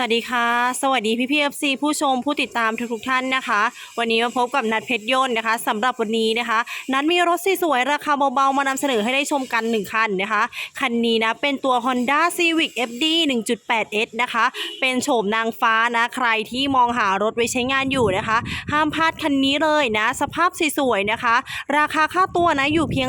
สวัสดีค่ะ สวัสดีพี่พี่เอฟซีผู้ชมผู้ติดตามทุกๆท่านนะคะ วันนี้มาพบกับนัดเพชรยนต์นะคะสำหรับวันนี้นะคะ นัดมีรถสวยๆราคาเบาๆมานำเสนอให้ได้ชมกัน 1 คันนะคะ คันนี้นะเป็นตัว Honda Civic FD 1.8S นะคะ เป็นโฉมนางฟ้านะใครที่มองหารถไว้ใช้งานอยู่นะคะ ห้ามพลาดคันนี้เลยนะ สภาพสวยๆนะคะ ราคาค่าตัวนะอยู่เพียง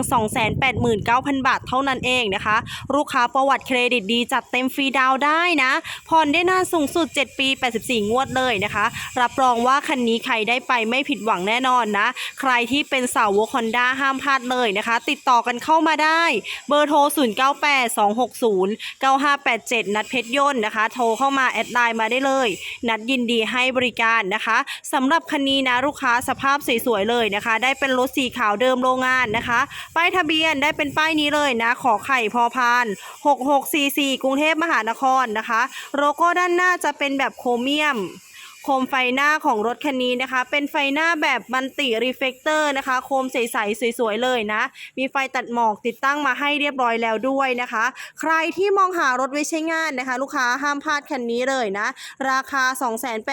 289,000 บาทเท่านั้นเองนะคะ ลูกค้าประวัติเครดิตดีจัดเต็มฟรีดาวได้นะผ่อนได้นานสูงสุด 7 ปี 84 งวดเลยนะคะ รับรองว่าคันนี้ใครได้ไปไม่ผิดหวังแน่นอนนะ ใครที่เป็นสาวกฮอนด้าห้ามพลาดเลยนะคะ ติดต่อกันเข้ามาได้ เบอร์โทร 0982609587 นัดเพชรยนต์นะคะ โทรเข้ามาแอดไลน์มาได้เลย นัดยินดีให้บริการนะคะสำหรับคันนี้นะลูกค้าสภาพสวยๆเลยนะคะ ได้เป็นรถสีขาวเดิมโรงงานนะคะ ป้ายทะเบียนได้เป็นป้ายนี้เลยนะ ขอไข่พอพาน 6644 กรุงเทพมหานครนะคะ โลโก้ด้านหน้าจะเป็นแบบโครเมียม โคมไฟหน้าของรถคันนี้นะคะ เป็นไฟหน้าแบบมันติรีเฟกเตอร์นะคะ โคมใสๆสวยๆเลยนะ มีไฟตัดหมอกติดตั้งมาให้เรียบร้อยแล้วด้วยนะคะ ใครที่มองหารถไว้ใช้งานนะคะ ลูกค้าห้ามพลาดคันนี้เลยนะ ราคา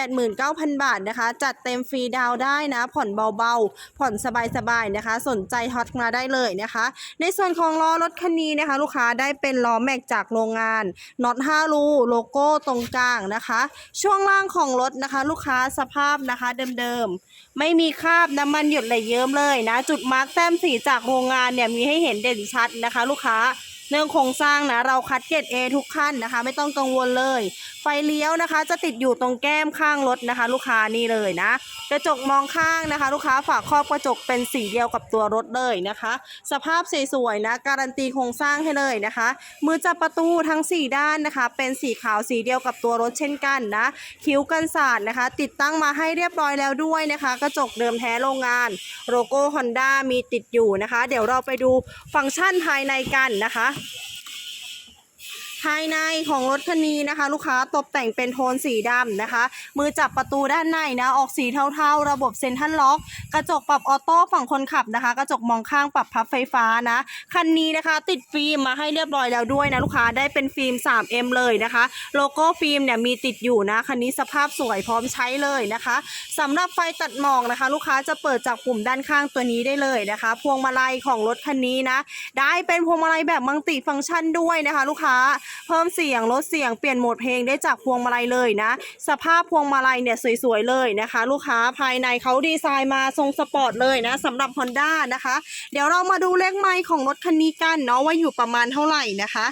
289,000 บาทนะคะ จัดเต็มฟรีดาวได้นะ ผ่อนเบาๆ ผ่อนสบายๆนะคะ สนใจฮอตมาได้เลยนะคะ ในส่วนของล้อรถคันนี้นะคะ ลูกค้าได้เป็นล้อแม็กจากโรงงานน็อต5รูโลโก้ตรงกลางนะคะ ช่วงล่างของรถนะคะลูกค้าสภาพนะคะเดิมๆ ไม่มีคราบน้ำมันหยดไหลเยิ้มเลยนะ จุดมาร์กแต้มสีจากโรงงานเนี่ยมีให้เห็นเด่นชัดนะคะ ลูกค้าเรื่องโครงสร้างนะเราคัดเกรด A ทุกขั้นนะคะ ไม่ต้องกังวลเลย ฟเลี้ยวนะคะ จะติดอยู่ตรงแก้มข้างรถนะคะ ลูกค้านี่เลยนะ กระจกมองข้างนะคะ ลูกค้าฝากครอบกระจกเป็นสีเดียวกับตัวรถเลยนะคะ สภาพสวยๆนะ การันตีโครงสร้างให้เลยนะคะ มือจับประตูทั้ง 4 ด้านนะคะ เป็นสีขาวสีเดียวกับตัวรถเช่นกันนะ คิ้วกันศาสตร์นะคะ ติดตั้งมาให้เรียบร้อยแล้วด้วยนะคะ กระจกเดิมแท้โรงงานโลโก้ Honda มีติดอยู่นะคะ เดี๋ยวเราไปดูฟังก์ชันภายในกันนะคะ ภายในของรถคันนี้นะคะ ลูกค้าตกแต่งเป็นโทนสีดำนะคะ มือจับประตูด้านในนะออกสีเทาๆ ระบบเซ็นทรัลล็อก กระจกปรับออโต้ฝั่งคนขับนะคะ กระจกมองข้างปรับพับไฟฟ้านะคันนี้นะคะ ติดฟิล์มมาให้เรียบร้อยแล้วด้วยนะลูกค้าได้เป็นฟิล์ม 3M เลยนะคะ โลโก้ฟิล์มเนี่ยมีติดอยู่นะคันนี้สภาพสวยพร้อมใช้เลยนะคะสำหรับไฟตัดหมอกนะคะ ลูกค้าจะเปิดจากปุ่มด้านข้างตัวนี้ได้เลยนะคะ พวงมาลัยของรถคันนี้นะได้เป็นพวงมาลัยแบบมัลติฟังก์ชันด้วยนะคะ ลูกค้าเพิ่มเสียงลดเสียงเปลี่ยนโหมดเพลงได้จากพวงมาลัยเลยนะ สภาพพวงมาลัยเนี่ยสวยๆเลยนะคะ ลูกค้าภายในเขาดีไซน์มาทรงสปอร์ตเลยนะสำหรับ Honda นะคะ เดี๋ยวเรามาดูเลขไมล์ของรถคันนี้กันเนาะว่าอยู่ประมาณเท่าไหร่นะคะ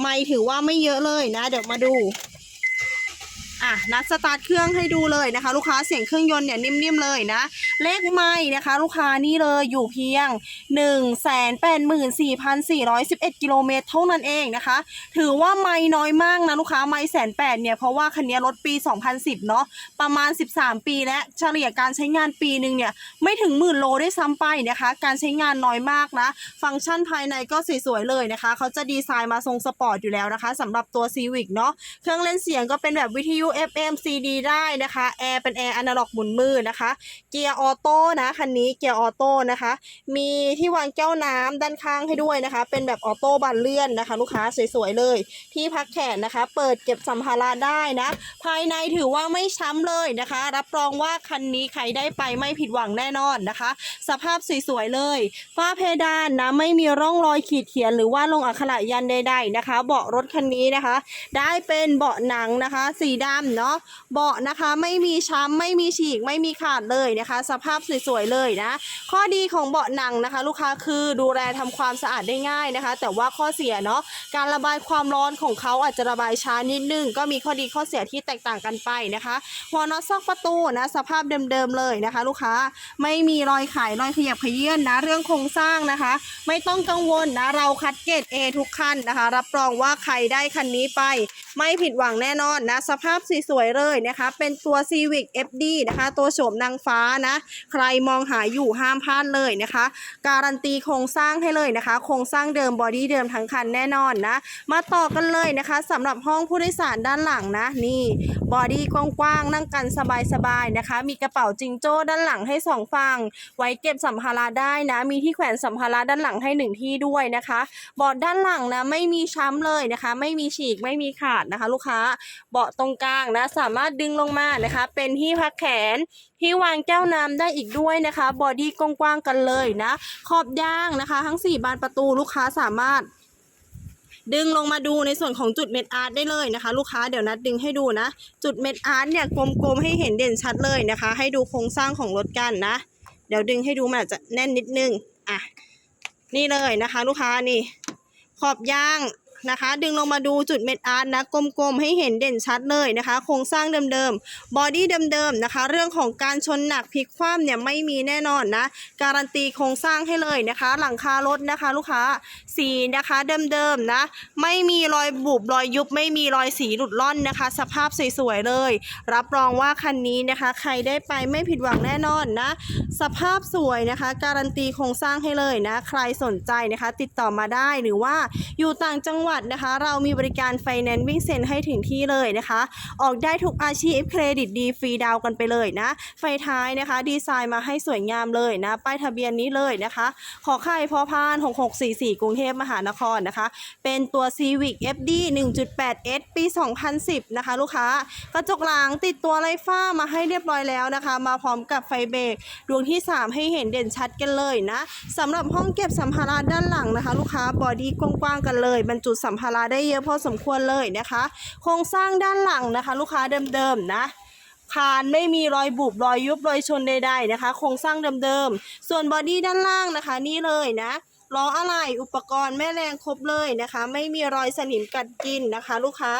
ไมล์ถือว่าไม่เยอะเลยนะ เดี๋ยวมาดู อะนัดสตาร์ทเครื่องให้ดูเลยนะคะ ลูกค้าเสียงเครื่องยนต์เนี่ยนิ่มๆเลยนะ เลขไม้นะคะ ลูกค้านี่เลยอยู่เพียง 1 8 4 4 1 1 กิโลเมตรเท่านั้นเองนะคะ ถือว่าไม่น้อยมากนะลูกค้าไม่แสนแปดเนี่ยเพราะว่าคันนี้รถปี 2010 เนาะประมาณ 13 ปีและเฉลี่ยการใช้งานปีหนึ่งเนี่ยไม่ถึงหมื่นโลได้ซ้ำไปนะคะ การใช้งานน้อยมากนะ ฟังก์ชันภายในก็สวยๆเลยนะคะเขาจะดีไซน์มาทรงสปอร์ตอยู่แล้วนะคะสำหรับตัว Civic เนาะเครื่องเล่นเสียงก็เป็นแบบวิทยุ FM CD ได้นะคะแอร์เป็นแอร์อนาล็อกหมุนมือนะคะ เกียร์ออโต้นะคันนี้เกียร์ออโต้นะคะ มีที่วางแก้วน้ำด้านข้างให้ด้วยนะคะ เป็นแบบออโต้บานเลื่อนนะคะ ลูกค้าสวยๆเลย ที่พักแขนนะคะ เปิดเก็บสัมภาระได้นะ ภายในถือว่าไม่ช้ำเลยนะคะ รับรองว่าคันนี้ใครได้ไปไม่ผิดหวังแน่นอนนะคะ สภาพสวยๆเลยฝ้าเพดานนะไม่มีร่องรอยขีดเขียนหรือว่าลงอักขระยันใดๆนะคะ เบาะรถคันนี้นะคะ ได้เป็นเบาะหนังนะคะ สีดำเนาะเบาะนะคะไม่มีช้ำไม่มีฉีกไม่มีขาดเลยนะคะ สภาพสวยๆเลยนะ ข้อดีของเบาะหนังนะคะ ลูกค้าคือดูแลทำความสะอาดได้ง่ายนะคะ แต่ว่าข้อเสียเนาะการระบายความร้อนของเขาอาจจะระบายช้านิดนึงก็มีข้อดีข้อเสียที่แตกต่างกันไปนะคะหัวน็อตซอกประตูนะสภาพเดิมๆเลยนะคะ ลูกค้าไม่มีรอยขายรอยขยับขยื่นนะ เรื่องโครงสร้างนะคะ ไม่ต้องกังวลนะเราคัดเกรด A ทุกคันนะคะ รับรองว่าใครได้คันนี้ไป ไม่ผิดหวังแน่นอนนะ สภาพสวยๆเลยนะคะ เป็นตัว Civic FD นะคะ ตัวโฉมนางฟ้านะ ใครมองหาอยู่ห้ามพลาดเลยนะคะ การันตีโครงสร้างให้เลยนะคะ โครงสร้างเดิมบอดี้เดิมทั้งคันแน่นอนนะ มาต่อกันเลยนะคะสำหรับห้องผู้โดยสารด้านหลังนะ นี่บอดี้กว้างๆนั่งกันสบายๆนะคะ มีกระเป๋าจิงโจ้ด้านหลังให้สองฝั่งไว้เก็บสัมภาระได้นะ มีที่แขวนสัมภาระด้านหลังให้หนึ่งที่ด้วยนะคะเบาะด้านหลังนะไม่มีช้ำเลยนะคะ ไม่มีฉีกไม่มีขาดนะคะ ลูกค้าเบาะตรงกลางนะสามารถดึงลงมานะคะ เป็นที่พักแขนที่วางแก้วน้ำได้อีกด้วยนะคะบอดี้กว้างๆกันเลยนะ ขอบย่างนะคะ ทั้ง 4 บานประตูลูกค้าสามารถ ดึงลงมาดูในส่วนของจุดเม็ดอาร์ตได้เลยนะคะ ลูกค้าเดี๋ยวนัดดึงให้ดูนะ จุดเม็ดอาร์ตเนี่ยกลมๆให้เห็นเด่นชัดเลยนะคะ ให้ดูโครงสร้างของรถกันนะ เดี๋ยวดึงให้ดูมันอาจจะแน่นนิดนึงอะนี่เลยนะคะ ลูกค้านี่ ขอบย่าง นะคะ ดึงลงมาดูจุดเม็ดอาร์ตนะกลมๆให้เห็นเด่นชัดเลยนะคะ โครงสร้างเดิมๆบอดี้เดิมๆนะคะ เรื่องของการชนหนักพลิกคว่ำเนี่ยไม่มีแน่นอนนะ การันตีโครงสร้างให้เลยนะคะ หลังคารถนะคะ ลูกค้าสีนะคะเดิมๆนะ ไม่มีรอยบุบรอยยุบไม่มีรอยสีหลุดล่อนนะคะ สภาพสวยๆเลย รับรองว่าคันนี้นะคะ ใครได้ไปไม่ผิดหวังแน่นอนนะ สภาพสวยนะคะ การันตีโครงสร้างให้เลยนะ ใครสนใจนะคะ ติดต่อมาได้หรือว่าอยู่ต่างจังหวัดนะคะ เรามีบริการไฟแนนซ์วิ่งเซ็นให้ถึงที่เลยนะคะ ออกได้ทุกอาชีพเครดิตดีฟรีดาวกันไปเลยนะ ไฟท้ายนะคะ ดีไซน์มาให้สวยงามเลยนะ ป้ายทะเบียนนี้เลยนะคะ ขอไข่พอพาน6644 กรุงเทพมหานครนะคะ เป็นตัว Civic FD 1.8S ปี 2010 นะคะ ลูกค้ากระจกหลังติดตัวไร้ฝ้ามาให้เรียบร้อยแล้วนะคะ มาพร้อมกับไฟเบรกดวงที่ 3 ให้เห็นเด่นชัดกันเลยนะสำหรับห้องเก็บสัมภาระด้านหลังนะคะ ลูกค้าบอดี้กว้างๆกันเลยบรรจุสัมภาระได้เยอะพอสมควรเลยนะคะ โครงสร้างด้านหลังนะคะ ลูกค้าเดิมๆนะคานไม่มีรอยบุบรอยยุบรอยชนใดๆนะคะโครงสร้างเดิมๆ ส่วนบอดี้ด้านล่างนะคะ นี่เลยนะล้ออะไหล่อุปกรณ์แม่แรงครบเลยนะคะ ไม่มีรอยสนิมกัดกินนะคะ ลูกค้า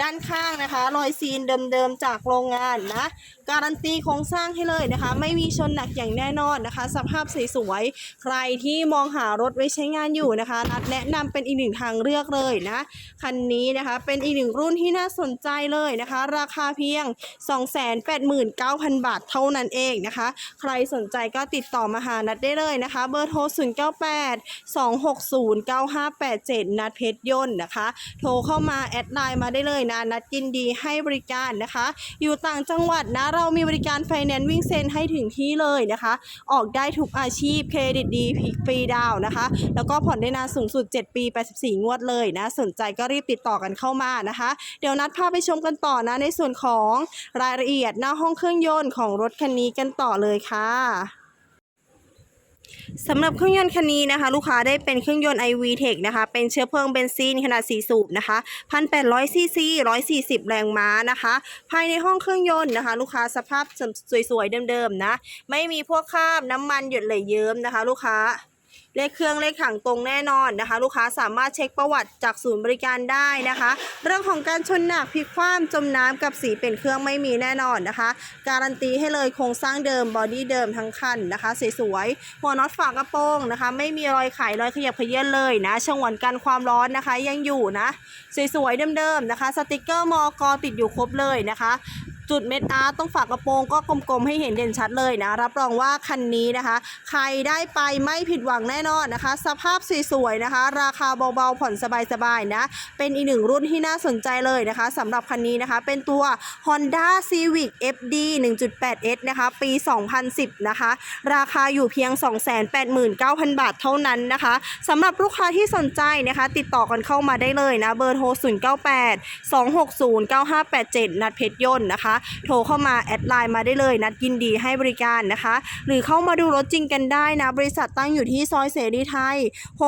ด้านข้างนะคะ รอยซีนเดิมๆจากโรงงานนะการันตีโครงสร้างให้เลยนะคะ ไม่มีชนหนักอย่างแน่นอนนะคะ สภาพสวยๆใครที่มองหารถไว้ใช้งานอยู่นะคะ นัดแนะนำเป็นอีกหนึ่งทางเลือกเลยนะคันนี้นะคะเป็นอีกหนึ่งรุ่นที่น่าสนใจเลยนะคะ ราคาเพียง 289,000 บาทเท่านั้นเองนะคะ ใครสนใจก็ติดต่อมาหานัดได้เลยนะคะ เบอร์โทร 098 260 9587 นัดเพชรยนต์นะคะ โทรเข้ามาแอดไลน์มาได้เลยนะนัดยินดีให้บริการนะคะ อยู่ต่างจังหวัดนะเรามีบริการไฟแนนซ์วิ่งเซ็นให้ถึงที่เลยนะคะ ออกได้ทุกอาชีพเครดิตดีฟรีดาวน์นะคะ แล้วก็ผ่อนได้นานสูงสุด 7 ปี 84 งวดเลยนะ สนใจก็รีบติดต่อกันเข้ามานะคะ เดี๋ยวนัดพาไปชมกันต่อนะในส่วนของรายละเอียดหน้าห้องเครื่องยนต์ของรถคันนี้กันต่อเลยค่ะ สำหรับเครื่องยนต์คันนี้นะคะ ลูกค้าได้เป็นเครื่องยนต์ iV Tech นะคะ เป็นเชื้อเพลิงเบนซินขนาด 4 สูบนะคะ 1,800ซีซี140 แรงม้านะคะ ภายในห้องเครื่องยนต์นะคะ ลูกค้าสภาพสวยๆเดิมๆนะ ไม่มีพวกคราบน้ำมันหยดไหลเยิ้มนะคะ ลูกค้า เลขเครื่องเลขถังตรงแน่นอนนะคะ ลูกค้าสามารถเช็คประวัติจากศูนย์บริการได้นะคะ เรื่องของการชนหนักพลิกคว่ำจมน้ำกับสีเป็นเครื่องไม่มีแน่นอนนะคะ การันตีให้เลยโครงสร้างเดิมบอดี้เดิมทั้งคันนะคะสวยๆหัวน็อตฝากระโปรงนะคะ ไม่มีรอยไขรอยขยับเขยื้อนเลยนะฉงวนกันความร้อนนะคะยังอยู่นะสวยๆเดิมๆนะคะ สติกเกอร์มอกอติดอยู่ครบเลยนะคะ จุดเม็ดอาร์ตต้องฝากกระโปรงก็กลมๆให้เห็นเด่นชัดเลยนะ รับรองว่าคันนี้นะคะ ใครได้ไปไม่ผิดหวังแน่นอนนะคะ สภาพสวยๆนะคะ ราคาเบาๆผ่อนสบายๆนะ เป็นอีกหนึ่งรุ่นที่น่าสนใจเลยนะคะสำหรับคันนี้นะคะ เป็นตัว Honda Civic FD 1.8S นะคะ ปี 2010 นะคะ ราคาอยู่เพียง 289,000 บาทเท่านั้นนะคะสำหรับลูกค้าที่สนใจนะคะ ติดต่อกันเข้ามาได้เลยนะ เบอร์โทร 098 260 9587 นัดเพชรยนต์นะคะโทรเข้ามาแอดไลน์มาได้เลยนัดยินดีให้บริการนะคะ หรือเข้ามาดูรถจริงกันได้นะ บริษัทตั้งอยู่ที่ซอยเสรีไทย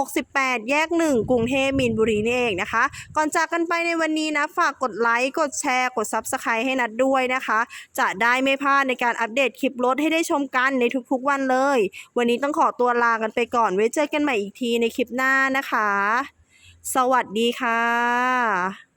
68 แยก 1 กรุงเทพมีนบุรีนี่เองนะคะ ก่อนจากกันไปในวันนี้นะ ฝากกดไลค์ กดแชร์ กด Subscribe ให้นัดด้วยนะคะ จะได้ไม่พลาดในการอัปเดตคลิปรถให้ได้ชมกันในทุกๆวันเลย วันนี้ต้องขอตัวลากันไปก่อนไว้เจอกันใหม่อีกทีในคลิปหน้านะคะ สวัสดีค่ะ